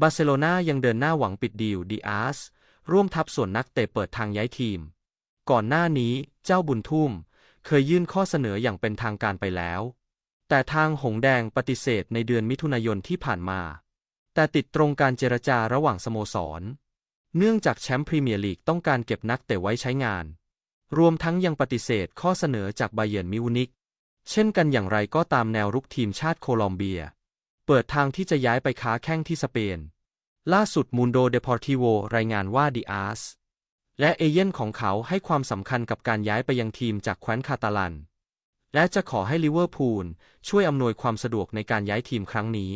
บาร์เซโลนายังเดินหน้าหวังปิดดีลดีอาสร่วมทัพส่วนนักเตะเปิดทางย้ายทีม ก่อนหน้านี้เจ้าบุญทุ่ม เคยยื่นข้อเสนออย่างเป็นทางการไปแล้ว แต่ทางหงแดงปฏิเสธในเดือนมิถุนายนที่ผ่านมา แต่ติดตรงการเจรจาระหว่างสโมสร เนื่องจากแชมป์พรีเมียร์ลีกต้องการเก็บนักเตะไว้ใช้งาน รวมทั้งยังปฏิเสธข้อเสนอจากไบเยิร์นมิวนิกเช่นกันอย่างไรก็ตามแนวรุกทีมชาติโคลอมเบีย เปิดทางที่จะย้ายไปค้าแข้งที่สเปน ล่าสุดมูนโดเดพอร์ติโวรายงานว่าดิอาสและเอเย่นของเขาให้ความสำคัญกับการย้ายไปยังทีมจากแคว้นคาตาลัน และจะขอให้ลิเวอร์พูลช่วยอำนวยความสะดวกในการย้ายทีมครั้งนี้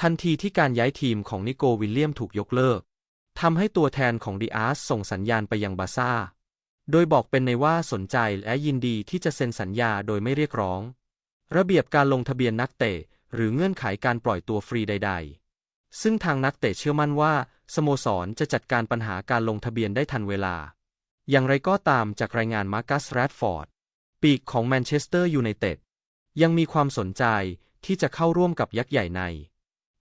ทันทีที่การย้ายทีมของนิโกวิลเลียมถูกยกเลิกทำให้ตัวแทนของดิอาสส่งสัญญาณไปยังบาซ่า โดยบอกเป็นในว่าสนใจและยินดีที่จะเซ็นสัญญาโดยไม่เรียกร้อง ระเบียบการลงทะเบียนนักเตะ หรือเงื่อนไขการปล่อยตัวฟรีใด ๆ ซึ่งทางนักเตะเชื่อมั่นว่า สโมสรจะจัดการปัญหาการลงทะเบียนได้ทันเวลา อย่างไรก็ตามจากรายงานมาร์กัสแรดฟอร์ด ปีกของแมนเชสเตอร์ยูไนเต็ดยังมีความสนใจที่จะเข้าร่วมกับยักษ์ใหญ่ใน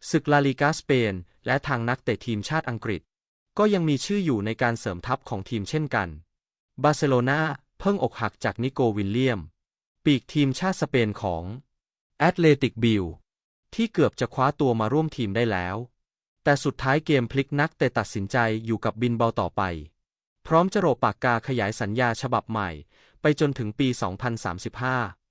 ศึกลาลีกาสเปน และทางนักเตะทีมชาติอังกฤษ ก็ยังมีชื่ออยู่ในการเสริมทัพของทีมเช่นกัน บาร์เซโลนาเพิ่งอกหักจากนิโกวิลเลียม ปีกทีมชาติสเปนของแอตเลติกบิล ที่เกือบจะคว้าตัวมาร่วมทีมได้แล้ว แต่สุดท้ายเกมพลิกนักเตะตัดสินใจอยู่กับบินเบาต่อไป พร้อมจะโรปากกาขยายสัญญาฉบับใหม่ ไปจนถึงปี 2035